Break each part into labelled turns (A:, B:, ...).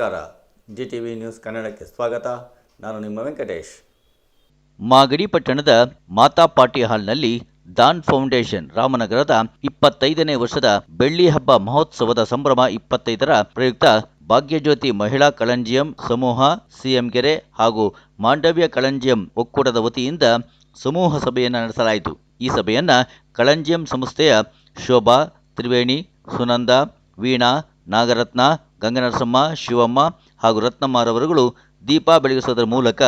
A: ನಮಸ್ಕಾರ. G T V news ಕನ್ನಡಕ್ಕೆ ಸ್ವಾಗತ. ನಾನು ನಿಮ್ಮ ವೆಂಕಟೇಶ್.
B: ಮಾಗಡಿ ಪಟ್ಟಣದ ಮಾತಾ ಪಾಟಿ ಹಾಲ್ನಲ್ಲಿ ದಾನ್ ಫೌಂಡೇಶನ್ ರಾಮನಗರದ ಇಪ್ಪತ್ತೈದನೇ ವರ್ಷದ ಬೆಳ್ಳಿ ಹಬ್ಬ ಮಹೋತ್ಸವದ ಸಂಭ್ರಮ ಇಪ್ಪತ್ತೈದರ ಪ್ರಯುಕ್ತ ಭಾಗ್ಯಜ್ಯೋತಿ ಮಹಿಳಾ ಕಳಂಜಿಯಂ ಸಮೂಹ, ಸಿಎಂ ಕೆರೆ ಹಾಗೂ ಮಾಂಡವ್ಯ ಕಳಂಜಿಯಂ ಒಕ್ಕೂಟದ ವತಿಯಿಂದ ಸಮೂಹ ಸಭೆಯನ್ನು ನಡೆಸಲಾಯಿತು. ಈ ಸಭೆಯನ್ನು ಕಳಂಜಿಯಂ ಸಂಸ್ಥೆಯ ಶೋಭಾ, ತ್ರಿವೇಣಿ, ಸುನಂದ, ವೀಣಾ, ನಾಗರತ್ನ ಗಂಗನರಸಮ್ಮ, ಶಿವಮ್ಮ ಹಾಗೂ ರತ್ನಮ್ಮರವರುಗಳು ದೀಪ ಬೆಳಗಿಸುವುದರ ಮೂಲಕ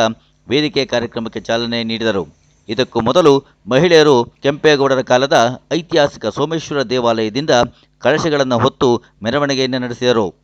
B: ವೇದಿಕೆ ಕಾರ್ಯಕ್ರಮಕ್ಕೆ ಚಾಲನೆ ನೀಡಿದರು. ಇದಕ್ಕೂ ಮೊದಲು ಮಹಿಳೆಯರು ಕೆಂಪೇಗೌಡರ ಕಾಲದ ಐತಿಹಾಸಿಕ ಸೋಮೇಶ್ವರ ದೇವಾಲಯದಿಂದ ಕಳಶಗಳನ್ನು ಹೊತ್ತು ಮೆರವಣಿಗೆಯನ್ನು ನಡೆಸಿದರು.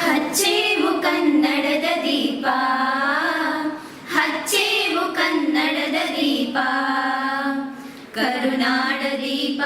C: ಹಚ್ಚೇವು ಕನ್ನಡದ ದೀಪ. ಹಚ್ಚೇವು ಕನ್ನಡದ ದೀಪ.
D: ಕರುನಾಡ ದೀಪ.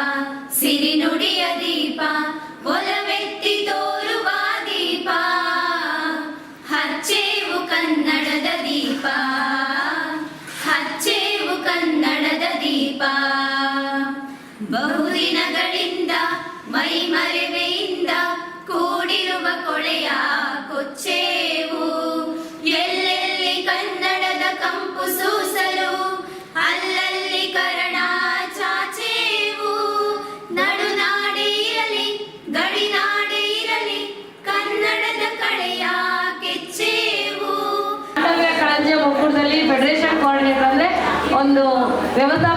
D: ಫೆಡರೇಷನ್ ಕೋಆರ್ಡಿನೇಟರ್ ಅಂದ್ರೆ ಒಂದು ವ್ಯವಸ್ಥಾ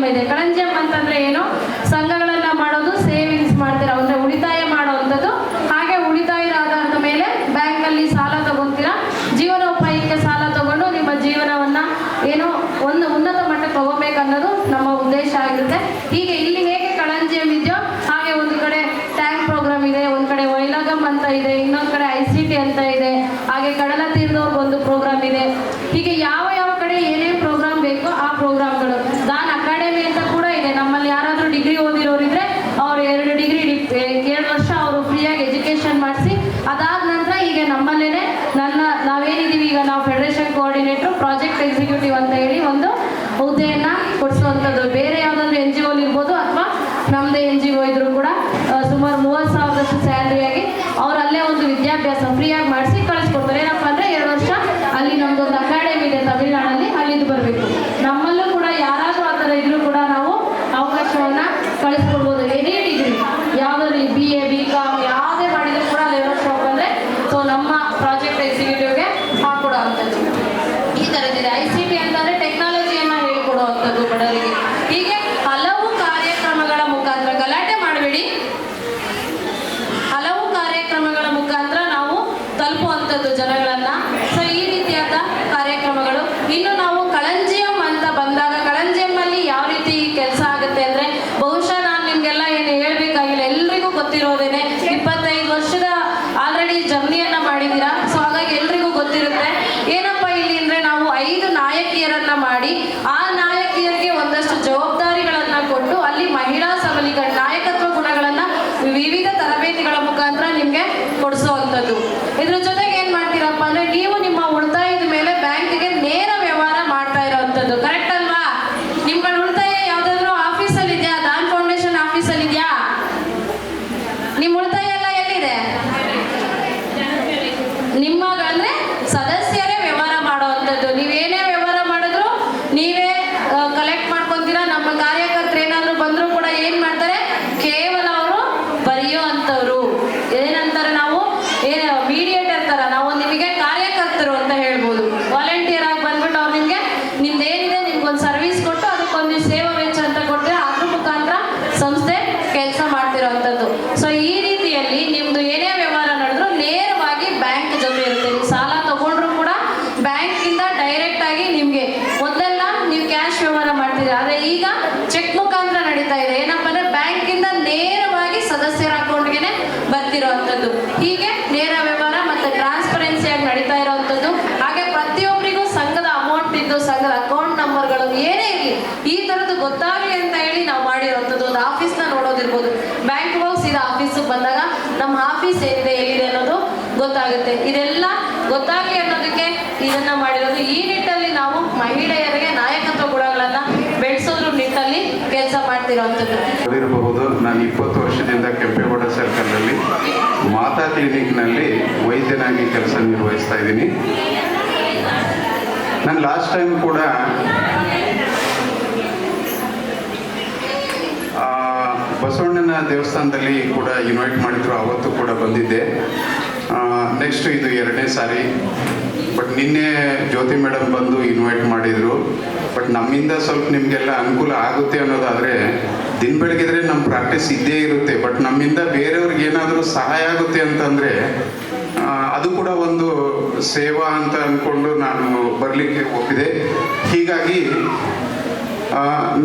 D: nombre del ನಮ್ಮದೇ ಎನ್ ಜಿ ಒ ಇದ್ರು ಕೂಡ ಸುಮಾರು ಮೂವತ್ತು ಸಾವಿರದಷ್ಟು ಸ್ಯಾಲ್ರಿಯಾಗಿ ಅವ್ರು ಅಲ್ಲೇ ಒಂದು ವಿದ್ಯಾಭ್ಯಾಸ ಫ್ರೀಯಾಗಿ ಮಾಡಿಸಿ ಕಳಿಸ್ಕೊಡ್ತಾರೆ. ಏನಪ್ಪ ಅಂದರೆ ಎರಡು ವರ್ಷ ಅಲ್ಲಿ ನಮ್ಮದೊಂದು ಅಕಾಡೆಮಿ ಇದೆ ತಮಿಳ್ನಾಡಲ್ಲಿ ಅಲ್ಲಿದ್ದು ಬರಬೇಕು. ನಮ್ಮಲ್ಲೂ ಕೂಡ ಯಾರಾದರೂ ಆ ಥರ ಇದ್ರೂ ಕೂಡ ನಾವು ಅವಕಾಶವನ್ನ ಕಳಿಸ್ ಗೊತ್ತಾಗುತ್ತೆ. ಇದೆಲ್ಲ ಗೊತ್ತಾಗಲಿ ಅನ್ನೋದಕ್ಕೆ ಇದನ್ನ ಮಾಡಿರೋದು. ಈ ನಿಟ್ಟಲ್ಲಿ ನಾವು ಮಹಿಳೆಯರಿಗೆ ನಾಯಕತ್ವ ಗುಣಗಳನ್ನ ಬೆಳೆಸೋದ್ರ ನಿಟ್ಟಲ್ಲಿ ಕೆಲಸ
E: ಇರಬಹುದು ನಾನು ಇಪ್ಪತ್ತು ವರ್ಷದಿಂದ ಕೆಂಪೇಗೌಡ ಸರ್ಕಲ್ ಅಲ್ಲಿ ಮಾತಾ ಕ್ಲಿನಿಕ್ನಲ್ಲಿ ವೈದ್ಯನಾಗಿ ಕೆಲಸ ನಿರ್ವಹಿಸ್ತಾ ಇದ್ದೀನಿ. ನಾನು ಲಾಸ್ಟ್ ಟೈಮ್ ಕೂಡ ಬಸವಣ್ಣನ ದೇವಸ್ಥಾನದಲ್ಲಿ ಕೂಡ ಇನ್ವೈಟ್ ಮಾಡಿದ್ರು. ಅವತ್ತು ಕೂಡ ಬಂದಿದ್ದೆ. ನೆಕ್ಸ್ಟ್ ಇದು ಎರಡನೇ ಸಾರಿ. ಬಟ್ ನಿನ್ನೆ ಜ್ಯೋತಿ ಮೇಡಮ್ ಬಂದು ಇನ್ವೈಟ್ ಮಾಡಿದ್ರು. ಬಟ್ ನಮ್ಮಿಂದ ಸ್ವಲ್ಪ ನಿಮಗೆಲ್ಲ ಅನುಕೂಲ ಆಗುತ್ತೆ ಅನ್ನೋದಾದರೆ, ದಿನ ಬೆಳಗಿದ್ರೆ ನಮ್ಮ ಪ್ರಾಕ್ಟೀಸ್ ಇದ್ದೇ ಇರುತ್ತೆ. ಬಟ್ ನಮ್ಮಿಂದ ಬೇರೆಯವ್ರಿಗೆ ಏನಾದರೂ ಸಹಾಯ ಆಗುತ್ತೆ ಅಂತಂದರೆ ಅದು ಕೂಡ ಒಂದು ಸೇವಾ ಅಂತ ಅಂದ್ಕೊಂಡು ನಾನು ಬರಲಿಕ್ಕೆ ಒಪ್ಪಿದೆ. ಹೀಗಾಗಿ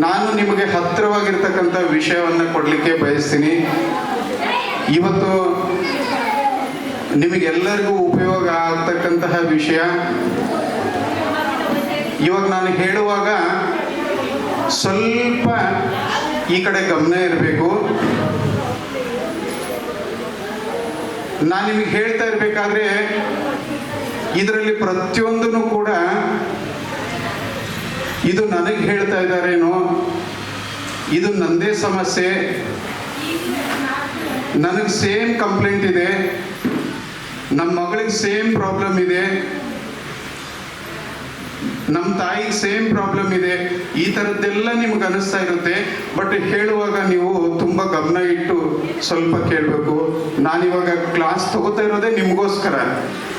E: ನಾನು ನಿಮಗೆ ಹತ್ತಿರವಾಗಿರ್ತಕ್ಕಂಥ ವಿಷಯವನ್ನು ಕೊಡಲಿಕ್ಕೆ ಬಯಸ್ತೀನಿ. ಇವತ್ತು ನಿಮಗೆಲ್ಲರಿಗೂ ಉಪಯೋಗ ಆಗ್ತಕ್ಕಂತಹ ವಿಷಯ. ಇವಾಗ ನಾನು ಹೇಳುವಾಗ ಸ್ವಲ್ಪ ಈ ಕಡೆ ಗಮನ ಇರಬೇಕು. ನಾನು ನಿಮಗೆ ಹೇಳ್ತಾ ಇರಬೇಕಾದ್ರೆ ಇದರಲ್ಲಿ ಪ್ರತಿಯೊಂದೂ ಕೂಡ ಇದು ನನಗೆ ಹೇಳ್ತಾ ಇದ್ದಾರೇನೋ, ಇದು ನಂದೇ ಸಮಸ್ಯೆ. ನನಗೆ ಸೇಮ್ ಕಂಪ್ಲೇಂಟ್ ಇದೆ. ನಮ್ಮ ಮಗಳಿಗೆ ಸೇಮ್ ಪ್ರಾಬ್ಲಮ್ ಇದೆ. ನಮ್ಮ ತಾಯಿಗೆ ಸೇಮ್ ಪ್ರಾಬ್ಲಮ್ ಇದೆ. ಈ ಥರದ್ದೆಲ್ಲ ನಿಮ್ಗೆ ಅನಿಸ್ತಾ ಇರುತ್ತೆ. ಬಟ್ ಹೇಳುವಾಗ ನೀವು ತುಂಬ ಗಮನ ಇಟ್ಟು ಸ್ವಲ್ಪ ಕೇಳಬೇಕು. ನಾನಿವಾಗ ಕ್ಲಾಸ್ ತಗೋತಾ ಇರೋದೇ ನಿಮಗೋಸ್ಕರ.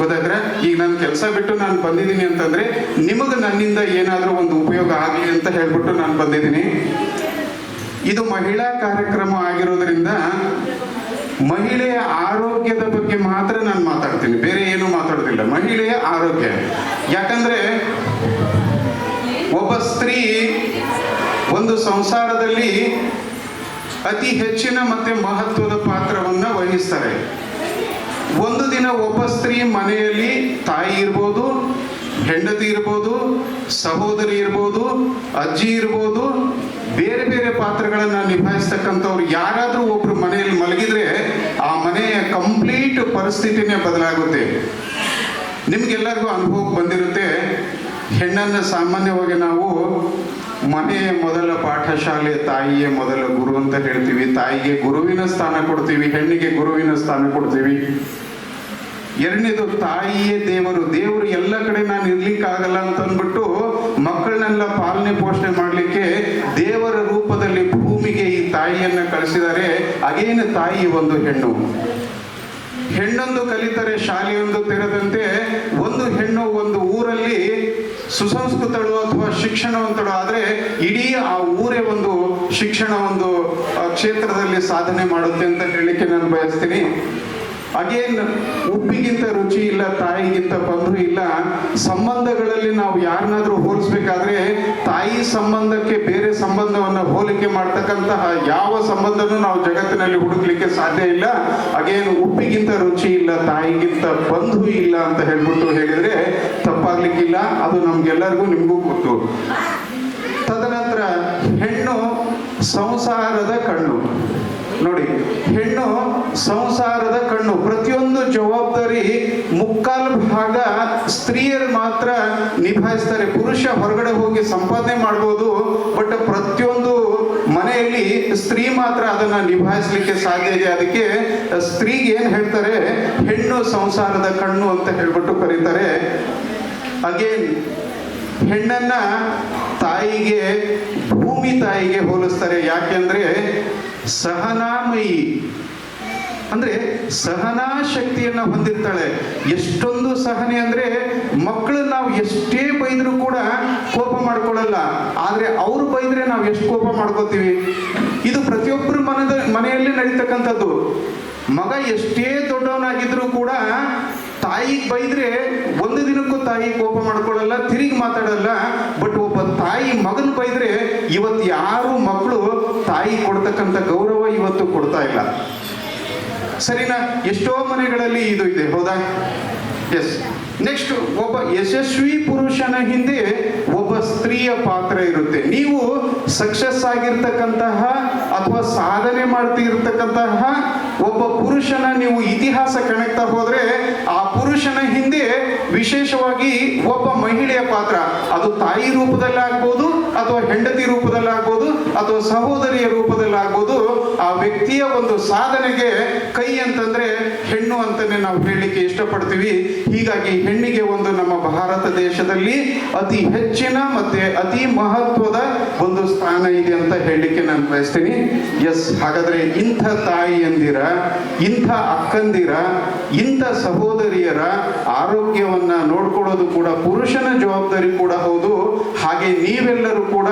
E: ಗೊತ್ತಾದ್ರೆ ಈಗ ನಾನು ಕೆಲಸ ಬಿಟ್ಟು ನಾನು ಬಂದಿದ್ದೀನಿ ಅಂತಂದ್ರೆ ನಿಮಗೆ ನನ್ನಿಂದ ಏನಾದರೂ ಒಂದು ಉಪಯೋಗ ಆಗಲಿ ಅಂತ ಹೇಳ್ಬಿಟ್ಟು ನಾನು ಬಂದಿದ್ದೀನಿ. ಇದು ಮಹಿಳಾ ಕಾರ್ಯಕ್ರಮ ಆಗಿರೋದ್ರಿಂದ ಮಹಿಳೆಯ ಆರೋಗ್ಯದ ಬಗ್ಗೆ ಮಾತ್ರ ನಾನು ಮಾತಾಡ್ತೀನಿ. ಬೇರೆ ಏನು ಮಾತಾಡೋದಿಲ್ಲ. ಮಹಿಳೆಯ ಆರೋಗ್ಯ. ಯಾಕಂದ್ರೆ ಒಬ್ಬ ಸ್ತ್ರೀ ಒಂದು ಸಂಸಾರದಲ್ಲಿ ಅತಿ ಹೆಚ್ಚಿನ ಮತ್ತೆ ಮಹತ್ವದ ಪಾತ್ರವನ್ನು ವಹಿಸ್ತಾರೆ. ಒಂದು ದಿನ ಒಬ್ಬ ಸ್ತ್ರೀ ಮನೆಯಲ್ಲಿ ತಾಯಿ ಇರ್ಬೋದು, ಹೆಂಡತಿ ಇರ್ಬೋದು, ಸಹೋದರಿ ಇರ್ಬೋದು, ಅಜ್ಜಿ ಇರ್ಬೋದು ಬೇರೆ ಬೇರೆ ಪಾತ್ರಗಳನ್ನ ನಿಭಾಯಿಸ್ತಕ್ಕಂಥವ್ರು ಯಾರಾದರೂ ಒಬ್ರು ಮನೆಯಲ್ಲಿ ಮಲಗಿದ್ರೆ ಆ ಮನೆಯ ಕಂಪ್ಲೀಟ್ ಪರಿಸ್ಥಿತಿನೇ ಬದಲಾಗುತ್ತೆ. ನಿಮ್ಗೆಲ್ಲರಿಗೂ ಅನುಭವಕ್ಕೆ ಬಂದಿರುತ್ತೆ, ಹೆಣ್ಣನ್ನು ಸಾಮಾನ್ಯವಾಗಿ ನಾವು ಮನೆಯ ಮೊದಲ ಪಾಠಶಾಲೆ ತಾಯಿಯೇ ಮೊದಲ ಗುರು ಅಂತ ಹೇಳ್ತೀವಿ. ತಾಯಿಗೆ ಗುರುವಿನ ಸ್ಥಾನ ಕೊಡ್ತೀವಿ, ಹೆಣ್ಣಿಗೆ ಗುರುವಿನ ಸ್ಥಾನ ಕೊಡ್ತೀವಿ. ಎರಡನೇದು ತಾಯಿಯೇ ದೇವರು. ದೇವರು ಎಲ್ಲ ಕಡೆ ನಾನು ಇರ್ಲಿಕ್ಕೆ ಆಗಲ್ಲ ಅಂತ ಅಂದ್ಬಿಟ್ಟು ಭೂಮಿಗೆ ಈ ತಾಯಿಯನ್ನ ಕಳಿಸಿದರೆ ಅಗೇನು ತಾಯಿ ಒಂದು ಹೆಣ್ಣು. ಹೆಣ್ಣೊಂದು ಕಲಿತರೆ ಶಾಲೆಯೊಂದು ತೆರೆದಂತೆ ಒಂದು ಹೆಣ್ಣು ಒಂದು ಊರಲ್ಲಿ ಸುಸಂಸ್ಕೃತಳು ಅಥವಾ ಶಿಕ್ಷಣವಂತಳು ಆದ್ರೆ ಇಡೀ ಆ ಊರೇ ಒಂದು ಶಿಕ್ಷಣ ಒಂದು ಕ್ಷೇತ್ರದಲ್ಲಿ ಸಾಧನೆ ಮಾಡುತ್ತೆ ಅಂತ ಹೇಳಲಿಕ್ಕೆ ನಾನು ಬಯಸ್ತೀನಿ. ಅಗೇನ್ ಉಪ್ಪಿಗಿಂತ ರುಚಿ ಇಲ್ಲ, ತಾಯಿಗಿಂತ ಬಂಧು ಇಲ್ಲ. ಸಂಬಂಧಗಳಲ್ಲಿ ನಾವು ಯಾರನ್ನಾದ್ರೂ ಹೋಲಿಸ್ಬೇಕಾದ್ರೆ, ತಾಯಿ ಸಂಬಂಧಕ್ಕೆ ಬೇರೆ ಸಂಬಂಧವನ್ನು ಹೋಲಿಕೆ ಮಾಡ್ತಕ್ಕಂತಹ ಯಾವ ಸಂಬಂಧನೂ ನಾವು ಜಗತ್ತಿನಲ್ಲಿ ಹುಡುಕ್ಲಿಕ್ಕೆ ಸಾಧ್ಯ ಇಲ್ಲ. ಅಗೇನ್ ಉಪ್ಪಿಗಿಂತ ರುಚಿ ಇಲ್ಲ, ತಾಯಿಗಿಂತ ಬಂಧು ಇಲ್ಲ ಅಂತ ಹೇಳ್ಬಿಟ್ಟು ಹೇಳಿದ್ರೆ ತಪ್ಪಾಗ್ಲಿಕ್ಕಿಲ್ಲ. ಅದು ನಮ್ಗೆಲ್ಲರಿಗೂ ನಿಮಗೂ ಗೊತ್ತು. ತದನಂತರ ಹೆಣ್ಣು ಸಂಸಾರದ ಕಣ್ಣು. ನೋಡಿ, ಹೆಣ್ಣು ಸಂಸಾರದ ಕಣ್ಣು, ಪ್ರತಿಯೊಂದು ಜವಾಬ್ದಾರಿ ಮುಕ್ಕಾಲು ಭಾಗ ಸ್ತ್ರೀಯರು ಮಾತ್ರ ನಿಭಾಯಿಸ್ತಾರೆ. ಪುರುಷ ಹೊರಗಡೆ ಹೋಗಿ ಸಂಪಾದನೆ ಮಾಡ್ಬೋದು, ಬಟ್ ಪ್ರತಿಯೊಂದು ಮನೆಯಲ್ಲಿ ಸ್ತ್ರೀ ಮಾತ್ರ ಅದನ್ನ ನಿಭಾಯಿಸ್ಲಿಕ್ಕೆ ಸಾಧ್ಯ ಇದೆ. ಅದಕ್ಕೆ ಸ್ತ್ರೀಗೆ ಏನ್ ಹೇಳ್ತಾರೆ? ಹೆಣ್ಣು ಸಂಸಾರದ ಕಣ್ಣು ಅಂತ ಹೇಳ್ಬಿಟ್ಟು ಕರೀತಾರೆ. ಅಗೇನ್ ಹೆಣ್ಣನ್ನ ತಾಯಿಗೆ, ಭೂಮಿ ತಾಯಿಗೆ ಹೋಲಿಸ್ತಾರೆ. ಯಾಕೆಂದ್ರೆ ಸಹನಾಮಯಿ. ಅಂದ್ರೆ ಸಹನಾ ಶಕ್ತಿಯನ್ನ ಹೊಂದಿರ್ತಾಳೆ. ಎಷ್ಟೊಂದು ಸಹನೆ ಅಂದ್ರೆ ಮಕ್ಕಳು ನಾವು ಎಷ್ಟೇ ಬೈದ್ರು ಕೂಡ ಕೋಪ ಮಾಡ್ಕೊಳ್ಳಲ್ಲ ಆದ್ರೆ ಅವ್ರು ಬೈದ್ರೆ ನಾವು ಎಷ್ಟು ಕೋಪ ಮಾಡ್ಕೋತೀವಿ? ಇದು ಪ್ರತಿಯೊಬ್ಬರ ಮನದ, ಮನೆಯಲ್ಲಿ ನಡೀತಕ್ಕಂಥದ್ದು. ಮಗ ಎಷ್ಟೇ ದೊಡ್ಡವನಾಗಿದ್ರು ಕೂಡ ತಾಯಿಗೆ ಬೈದ್ರೆ ಒಂದು ದಿನಕ್ಕೂ ತಾಯಿ ಕೋಪ ಮಾಡ್ಕೊಳ್ಳಲ್ಲ ತಿರುಗಿ ಮಾತಾಡಲ್ಲ. ಬಟ್ ಒಬ್ಬ ತಾಯಿ ಮಗನ್ ಬೈದ್ರೆ ಇವತ್ತು ಯಾರು ಮಕ್ಕಳು ತಾಯಿ ಕೊಡ್ತಕ್ಕಂಥ ಗೌರವ ಇವತ್ತು ಕೊಡ್ತಾ ಇಲ್ಲ. ಸರಿನಾ? ಎಷ್ಟೋ ಮನೆಗಳಲ್ಲಿ ಇದು ಇದೆ, ಹೌದಾ? ಎಸ್ ನೆಕ್ಸ್ಟ್ ಒಬ್ಬ ಯಶಸ್ವಿ ಪುರುಷನ ಹಿಂದೆ ಒಬ್ಬ ಸ್ತ್ರೀಯ ಪಾತ್ರ ಇರುತ್ತೆ. ನೀವು ಸಕ್ಸಸ್ ಆಗಿರ್ತಕ್ಕಂತಹ ಅಥವಾ ಸಾಧನೆ ಮಾಡ್ತಿರ್ತಕ್ಕಂತಹ ಒಬ್ಬ ಪುರುಷನ ನೀವು ಇತಿಹಾಸ ಕಣಕ್ತಾ ಹೋದ್ರೆ, ಆ ಪುರುಷನ ಹಿಂದೆ ವಿಶೇಷವಾಗಿ ಒಬ್ಬ ಮಹಿಳೆಯ ಪಾತ್ರ. ಅದು ತಾಯಿ ರೂಪದಲ್ಲಾಗ್ಬೋದು, ಅಥವಾ ಹೆಂಡತಿ ರೂಪದಲ್ಲಾಗ್ಬೋದು, ಅಥವಾ ಸಹೋದರಿಯ ರೂಪದಲ್ಲಾಗ್ಬೋದು, ಆ ವ್ಯಕ್ತಿಯ ಒಂದು ಸಾಧನೆಗೆ ಕೈ ಅಂತಂದ್ರೆ ಹೆಣ್ಣು ಅಂತಾನೆ ನಾವು ಹೇಳಲಿಕ್ಕೆ ಇಷ್ಟಪಡ್ತೀವಿ. ಹೀಗಾಗಿ ಹೆಣ್ಣಿಗೆ ಒಂದು ನಮ್ಮ ಭಾರತ ದೇಶದಲ್ಲಿ ಅತಿ ಹೆಚ್ಚಿನ ಮತ್ತೆ ಅತಿ ಮಹತ್ವದ ಒಂದು ಸ್ಥಾನ ಇದೆ ಅಂತ ಹೇಳಲಿಕ್ಕೆ ನಾನು ಬಯಸ್ತೀನಿ. ಎಸ್. ಹಾಗಾದ್ರೆ ಇಂಥ ತಾಯಿಯಂದಿರ ಇಂಥ ಅಕ್ಕಂದಿರ, ಇಂಥ ಸಹೋದರಿಯರ ಆರೋಗ್ಯವನ್ನ ನೋಡ್ಕೊಳ್ಳೋದು ಕೂಡ ಪುರುಷನ ಜವಾಬ್ದಾರಿ ಕೂಡ ಹೌದು. ಹಾಗೆ ನೀವೆಲ್ಲರೂ ಕೂಡ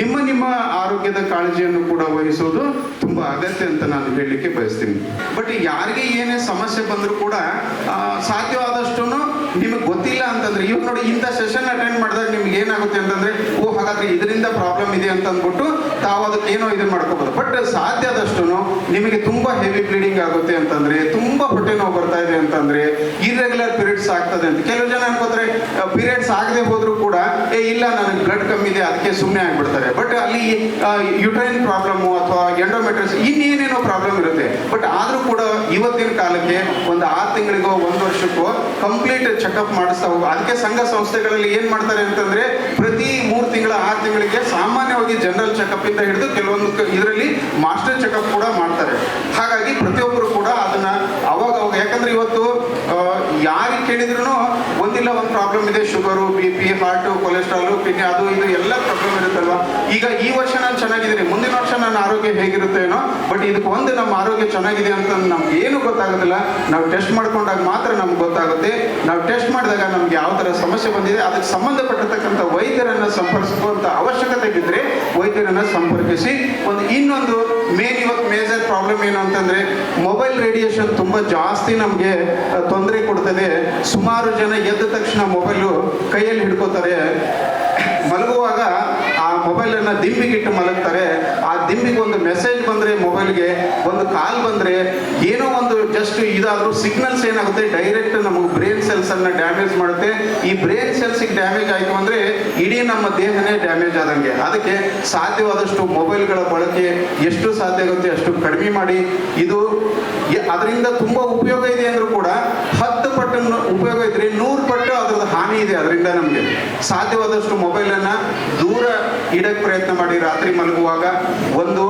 E: ನಿಮ್ಮ ನಿಮ್ಮ ಆರೋಗ್ಯದ ಕಾಳಜಿಯನ್ನು ಕೂಡ ವಹಿಸೋದು ತುಂಬಾ ಅಗತ್ಯ ಅಂತ ನಾನು ಹೇಳಲಿಕ್ಕೆ ಬಯಸ್ತೀನಿ. ಬಟ್ ಯಾರಿಗೆ ಏನೇ ಸಮಸ್ಯೆ ಬಂದರೂ ಕೂಡ ಸಾಧ್ಯವಾದಷ್ಟು ನಿಮಗೆ ಗೊತ್ತಿಲ್ಲ ಅಂತಂದ್ರೆ, ಇವಾಗ ನೋಡಿ, ಇಂಥ ಸೆಷನ್ ಅಟೆಂಡ್ ಮಾಡಿದಾಗ ನಿಮ್ಗೆ ಏನಾಗುತ್ತೆ ಅಂತಂದ್ರೆ, ಓ, ಹಾಗಾದ್ರೆ ಇದರಿಂದ ಪ್ರಾಬ್ಲಮ್ ಇದೆ ಅಂತ ಅಂದ್ಬಿಟ್ಟು ತಾವು ಅದಕ್ಕೆ ಏನೋ ಇದನ್ನ ಮಾಡ್ಕೋಬಹುದು ಬಟ್ ಸಾಧ್ಯ ಆದಷ್ಟು ನಿಮಗೆ ತುಂಬಾ ಹೆವಿ ಬ್ಲೀಡಿಂಗ್ ಆಗುತ್ತೆ ಅಂತಂದ್ರೆ, ತುಂಬಾ ಹೊಟ್ಟೆ ನೋವು ಬರ್ತಾ ಇದೆ ಅಂತಂದ್ರೆ ಇರ್ರೆಗ್ಯುಲರ್ ಪೀರಿಯಡ್ಸ್ ಆಗ್ತದೆ ಅಂತ. ಕೆಲವು ಜನ ಅನ್ಕೋತಾರೆ ಪೀರಿಯಡ್ಸ್ ಆಗದೆ ಹೋದ್ರು ಕೂಡ, ಏ, ಇಲ್ಲ, ನನಗೆ ಬ್ಲಡ್ ಕಮ್ಮಿ ಇದೆ, ಅದಕ್ಕೆ ಸುಮ್ಮನೆ ಆಗ್ಬಿಡ್ತಾರೆ. ಬಟ್ ಅಲ್ಲಿ ಯುಟ್ರೈನ್ ಪ್ರಾಬ್ಲಮ್ ಅಥವಾ ಎಂಡೋಮೆಟ್ರಿಸ್ ಇನ್ನೇನೇನೋ ಪ್ರಾಬ್ಲಮ್ ಇರುತ್ತೆ. ಬಟ್ ಆದ್ರೂ ಕೂಡ ಇವತ್ತಿನ ಕಾಲಕ್ಕೆ ಒಂದು ಆರು ತಿಂಗಳಿಗೋ ಒಂದು ವರ್ಷಕ್ಕೋ ಕಂಪ್ಲೀಟ್ ಚೆಕಪ್ ಮಾಡಿಸ್ತಾ ಹೋಗ ಅದಕ್ಕೆ ಸಂಘ ಸಂಸ್ಥೆಗಳಲ್ಲಿ ಏನ್ ಮಾಡ್ತಾರೆ ಅಂತಂದ್ರೆ ಪ್ರತಿ ಮೂರು ತಿಂಗಳ, ಆರು ತಿಂಗಳಿಗೆ ಸಾಮಾನ್ಯವಾಗಿ ಜನರಲ್ ಚೆಕಪ್ ಇಂದ ಹಿಡಿದು ಕೆಲವೊಂದು ಇದರಲ್ಲಿ ಮಾಸ್ಟರ್ ಚೆಕಪ್ ಕೂಡ ಮಾಡ್ತಾರೆ. ಹಾಗಾಗಿ ಪ್ರತಿಯೊಬ್ಬರು ಕೂಡ ಅದನ್ನ ಅವಾಗ ಅವಾಗ ಯಾಕಂದ್ರೆ ಇವತ್ತು ಯಾರಿಗೆ ಕೇಳಿದ್ರು ಪ್ರಾಬ್ಲಮ್ ಇದೆ sugar B P heart cholesterol kidney ಅದು, ಇದು ಎಲ್ಲ ಪ್ರಾಬ್ಲಮ್ ಇರುತ್ತಲ್ವಾ? ಈಗ ಈ ವರ್ಷ ನಾನು ಚೆನ್ನಾಗಿದ್ದೀನಿ, ಮುಂದಿನ ವರ್ಷ ನನ್ನ ಆರೋಗ್ಯ ಹೇಗಿರುತ್ತೆ ಏನೋ ಬಟ್ ಇದಕ್ಕೆ ಒಂದು ನಮ್ಮ ಆರೋಗ್ಯ ಚೆನ್ನಾಗಿದೆ ಅಂತ ನಮ್ಗೆ ಏನು ಗೊತ್ತಾಗೋದಿಲ್ಲ. ನಾವು ಟೆಸ್ಟ್ ಮಾಡ್ಕೊಂಡಾಗ ಮಾತ್ರ ನಮ್ಗೆ ಗೊತ್ತಾಗುತ್ತೆ. ನಾವು ಟೆಸ್ಟ್ ಮಾಡಿದಾಗ ನಮ್ಗೆ ಯಾವ ಥರ ಸಮಸ್ಯೆ ಬಂದಿದೆ, ಅದಕ್ಕೆ ಸಂಬಂಧಪಟ್ಟಿರ್ತಕ್ಕಂಥ ವೈದ್ಯರನ್ನ ಸಂಪರ್ಕಿಸುವಂಥ ಅವಶ್ಯಕತೆ ಬಿದ್ದರೆ ವೈದ್ಯರನ್ನ ಸಂಪರ್ಕಿಸಿ, ಒಂದು ಇನ್ನೊಂದು ಮೇನ್ ಇವತ್ತು ಮೇಜರ್ ಪ್ರಾಬ್ಲಮ್ ಏನು ಅಂತಂದ್ರೆ ಮೊಬೈಲ್ ರೇಡಿಯೇಷನ್ ತುಂಬಾ ಜಾಸ್ತಿ ನಮಗೆ ತೊಂದರೆ ಕೊಡ್ತದೆ. ಸುಮಾರು ಜನ ಎದ್ದ ತಕ್ಷಣ ಮೊಬೈಲು ಕೈಯಲ್ಲಿ ಹಿಡ್ಕೋತಾರೆ. ಮಲಗುವಾಗ ಆ ಮೊಬೈಲ್ ಅನ್ನ ದಿಂಬಿಗಿಟ್ಟು ಮಲಗ್ತಾರೆ. ಆ ದಿಂಬಿಗೆ ಒಂದು ಮೆಸೇಜ್ ಬಂದ್ರೆ ಮೊಬೈಲ್ಗೆ, ಒಂದು ಕಾಲ್ ಬಂದ್ರೆ ಏನೋ ಒಂದು ಜಸ್ಟ್ ಇದಾದ್ರೂ ಸಿಗ್ನಲ್ಸ್ ಏನಾಗುತ್ತೆ? ಡೈರೆಕ್ಟ್ ನಮಗೆ ಬ್ರೇನ್ ಸೆಲ್ಸ್ ಅನ್ನ ಡ್ಯಾಮೇಜ್ ಮಾಡುತ್ತೆ. ಈ ಬ್ರೇನ್ ಸೆಲ್ಸ್ ಡ್ಯಾಮೇಜ್ ಆಯ್ತು ಅಂದ್ರೆ ಇಡೀ ನಮ್ಮ ದೇಹನೇ ಡ್ಯಾಮೇಜ್ ಆದಂಗೆ. ಅದಕ್ಕೆ ಸಾಧ್ಯವಾದಷ್ಟು ಮೊಬೈಲ್ಗಳ ಬಳಕೆ ಎಷ್ಟು ಸಾಧ್ಯ ಆಗುತ್ತೆ ಅಷ್ಟು ಕಡಿಮೆ ಮಾಡಿ. ಇದು ಅದರಿಂದ ತುಂಬಾ ಉಪಯೋಗ ಇದೆ ಅಂದ್ರೂ ಕೂಡ ಹತ್ತು ಪಟ್ಟು ಉಪಯೋಗ ಇದ್ರೆ ನೂರು ಹಾನಿ ಇದೆ ಅದರಿಂದ ನಮಗೆ ಸಾಧ್ಯವಾದಷ್ಟು ಮೊಬೈಲ್ ಅನ್ನ ದೂರ ಇಡಕ್ಕೆ ಪ್ರಯತ್ನ ಮಾಡಿ ರಾತ್ರಿ ಮಲಗುವಾಗ. ಒಂದು,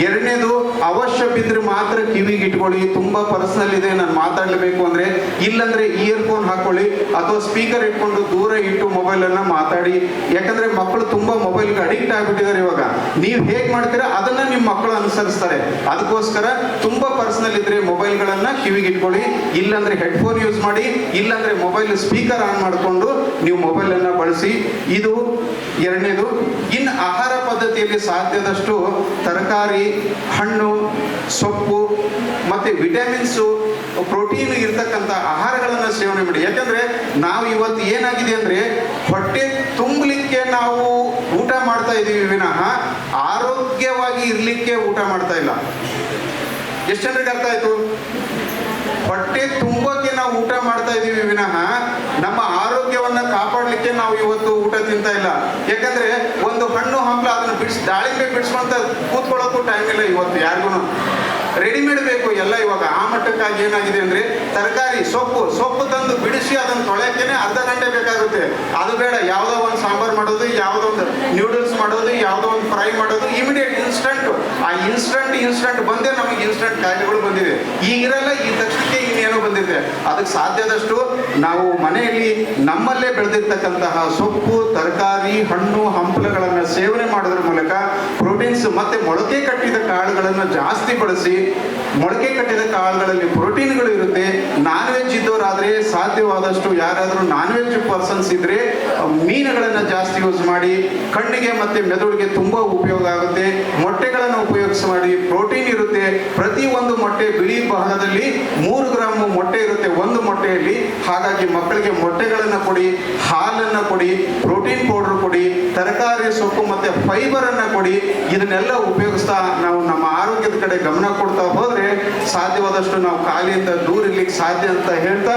E: ಎರಡನೇದು ಅವಶ್ಯ ಬಿದ್ರೆ ಮಾತ್ರ ಕಿವಿಗೆ ಇಟ್ಕೊಳ್ಳಿ. ತುಂಬಾ ಪರ್ಸನಲ್ ಇದೆ, ನಾನು ಮಾತಾಡ್ಲೇಬೇಕು ಅಂದ್ರೆ. ಇಲ್ಲಂದ್ರೆ ಇಯರ್ಫೋನ್ ಹಾಕೊಳ್ಳಿ, ಅಥವಾ ಸ್ಪೀಕರ್ ಇಟ್ಕೊಂಡು ದೂರ ಇಟ್ಟು ಮೊಬೈಲ್ ಅನ್ನ ಮಾತಾಡಿ. ಯಾಕಂದ್ರೆ ಮಕ್ಕಳು ತುಂಬಾ ಮೊಬೈಲ್ಗೆ ಅಡಿಕ್ಟ್ ಆಗಿಬಿಟ್ಟಿದ್ದಾರೆ ಇವಾಗ. ನೀವು ಹೇಗ್ ಮಾಡ್ತೀರಾ? ಅದನ್ನ ನಿಮ್ಮ ಮಕ್ಕಳು ಅನುಸರಿಸ್ತಾರೆ. ಅದಕ್ಕೋಸ್ಕರ ತುಂಬಾ ಪರ್ಸನಲ್ ಇದ್ರೆ ಮೊಬೈಲ್ಗಳನ್ನ ಕಿವಿಗೆ ಇಟ್ಕೊಳ್ಳಿ. ಇಲ್ಲಾಂದ್ರೆ ಹೆಡ್ಫೋನ್ ಯೂಸ್ ಮಾಡಿ, ಇಲ್ಲಾಂದ್ರೆ ಮೊಬೈಲ್ ಸ್ಪೀಕರ್ ಆನ್ ಮಾಡಿಕೊಂಡು ನೀವು ಮೊಬೈಲ್ ಅನ್ನ ಬಳಸಿ, ಇದು ಎರಡನೇದು. ಇನ್ನು ಆಹಾರ ಪದ್ಧತಿಯಲ್ಲಿ ಸಾಧ್ಯದಷ್ಟು ತರಕಾರಿ, ಹಣ್ಣು, ಸೊಪ್ಪು, ಮತ್ತು ವಿಟಮಿನ್ಸು ಪ್ರೋಟೀನ್ ಇರ್ತಕ್ಕಂಥ ಆಹಾರಗಳನ್ನು ಸೇವನೆ ಮಾಡಿ. ಯಾಕಂದ್ರೆ ನಾವು ಇವತ್ತು ಏನಾಗಿದೆ ಅಂದ್ರೆ ಹೊಟ್ಟೆ ತುಂಬಲಿಕ್ಕೆ ನಾವು ಊಟ ಮಾಡ್ತಾ ಇದ್ದೀವಿ ವಿನಃ ಆರೋಗ್ಯವಾಗಿ ಇರಲಿಕ್ಕೆ ಊಟ ಮಾಡ್ತಾ ಇಲ್ಲ. ಎಷ್ಟು ಜನರಿಗೆ ಅರ್ಥ ಆಯ್ತು? ಹೊಟ್ಟೆ ತುಂಬೋಕೆ ನಾವು ಊಟ ಮಾಡ್ತಾ ಇದೀವಿ ವಿನಃ ನಮ್ಮ ಆರೋಗ್ಯವನ್ನ ಕಾಪಾಡಲಿಕ್ಕೆ ನಾವು ಇವತ್ತು ಊಟ ತಿಂತ ಇಲ್ಲ. ಯಾಕಂದ್ರೆ ಒಂದು ಹಣ್ಣು ಹಂಪ್ಲ ಅದನ್ನ ಬಿಡಿಸ್, ದಾಳಿಂಬೆ ಬಿಡಿಸ್ಕೊಂತ ಕೂತ್ಕೊಳ್ಳೋಕ್ಕೂ ಟೈಮ್ ಇಲ್ಲ ಇವತ್ತು ಯಾರಿಗೂ ರೆಡಿಮೇಡ್ ಬೇಕು ಎಲ್ಲ ಇವಾಗ. ಆ ಮಟ್ಟಕ್ಕಾಗಿ ಏನಾಗಿದೆ ಅಂದ್ರೆ ತರಕಾರಿ, ಸೊಪ್ಪು ಸೊಪ್ಪು ತಂದು ಬಿಡಿಸಿ ಅದನ್ನ ತೊಳೆಯಕ್ಕೆ ಅರ್ಧ ಗಂಟೆ ಬೇಕಾಗುತ್ತೆ. ಅದು ಬೇಡ. ಯಾವುದೋ ಒಂದು ಸಾಂಬಾರ್ ಮಾಡೋದು, ಯಾವುದೋ ಒಂದು ನ್ಯೂಡಲ್ಸ್ ಮಾಡೋದು, ಯಾವುದೋ ಒಂದು ಫ್ರೈ ಮಾಡೋದು ಇಮಿಡಿಯೇಟ್ ಆ ಇನ್ಸ್ಟಂಟ್ ಇನ್ಸ್ಟಂಟ್ ಬಂದೇ ನಮಗೆ ಇನ್ಸ್ಟಂಟ್ ಕಾಯಿಲೆಗಳು ಬಂದಿದೆ ಈಗಿರಲ್ಲ ಈ ತಕ್ಷಣಕ್ಕೆ ಇನ್ನೇನೋ ಬಂದಿದೆ. ಅದಕ್ಕೆ ಸಾಧ್ಯದಷ್ಟು ನಾವು ಮನೆಯಲ್ಲಿ ನಮ್ಮಲ್ಲೇ ಬೆಳೆದಿರ್ತಕ್ಕಂತಹ ಸೊಪ್ಪು, ತರಕಾರಿ, ಹಣ್ಣು, ಹಂಪಲುಗಳನ್ನು ಸೇವನೆ ಮಾಡೋದ್ರ ಮೂಲಕ ಪ್ರೋಟೀನ್ಸ್ ಮತ್ತೆ ಮೊಳಕೆ ಕಟ್ಟಿದ ಕಾಳುಗಳನ್ನು ಜಾಸ್ತಿ ಬಳಸಿ, ಮೊಳಕೆ ಕಟ್ಟಿದ ಕಾಳುಗಳಲ್ಲಿ ಪ್ರೋಟೀನ್ಗಳು ಇರುತ್ತೆ. ನಾನ್ ವೆಜ್ ಇದ್ದವರಾದ್ರೆ ಸಾಧ್ಯವಾದಷ್ಟು ಯಾರಾದರೂ ನಾನ್ ವೆಜ್ ಪರ್ಸನ್ಸ್ ಇದ್ರೆ, ಮೀನುಗಳನ್ನು ಮೀನುಗಳನ್ನ ಜಾಸ್ತಿ ಯೂಸ್ ಮಾಡಿ, ಕಣ್ಣಿಗೆ ಮತ್ತೆ ಮೆದುಳಿಗೆ ತುಂಬಾ ಉಪಯೋಗ ಆಗುತ್ತೆ. ಮೊಟ್ಟೆಗಳನ್ನು ಉಪಯೋಗಿಸಿ ಮಾಡಿ. ಪ್ರೋಟೀನ್ ಇರುತ್ತೆ. ಪ್ರತಿ ಒಂದು ಮೊಟ್ಟೆ ಬಿಳಿ ಭಾಗದಲ್ಲಿ ಮೂರು ಗ್ರಾಮ್ ಮೊಟ್ಟೆ ಇರುತ್ತೆ. ಒಂದು ಮೊಟ್ಟೆಯಲ್ಲಿ ಹಾಗಾಗಿ ಮಕ್ಕಳಿಗೆ ಮೊಟ್ಟೆಗಳನ್ನು ಕೊಡಿ, ಹಾಲನ್ನ ಕೊಡಿ, ಪ್ರೋಟೀನ್ ಪೌಡರ್ ಕೊಡಿ, ತರಕಾರಿ ಸೊಪ್ಪು ಮತ್ತೆ ಫೈಬರ್ ಅನ್ನ ಕೊಡಿ. ಇದನ್ನೆಲ್ಲ ಉಪಯೋಗಿಸ್ತಾ ನಾವು ನಮ್ಮ ಆರೋಗ್ಯದ ಕಡೆ ಗಮನ ಕೊಡ್ತಾ ಹೋದ್ರೆ ಸಾಧ್ಯವಾದಷ್ಟು ನಾವು ಖಾಲಿಯಿಂದ ದೂರ ಇರ್ಲಿಕ್ಕೆ ಸಾಧ್ಯ ಅಂತ ಹೇಳ್ತಾ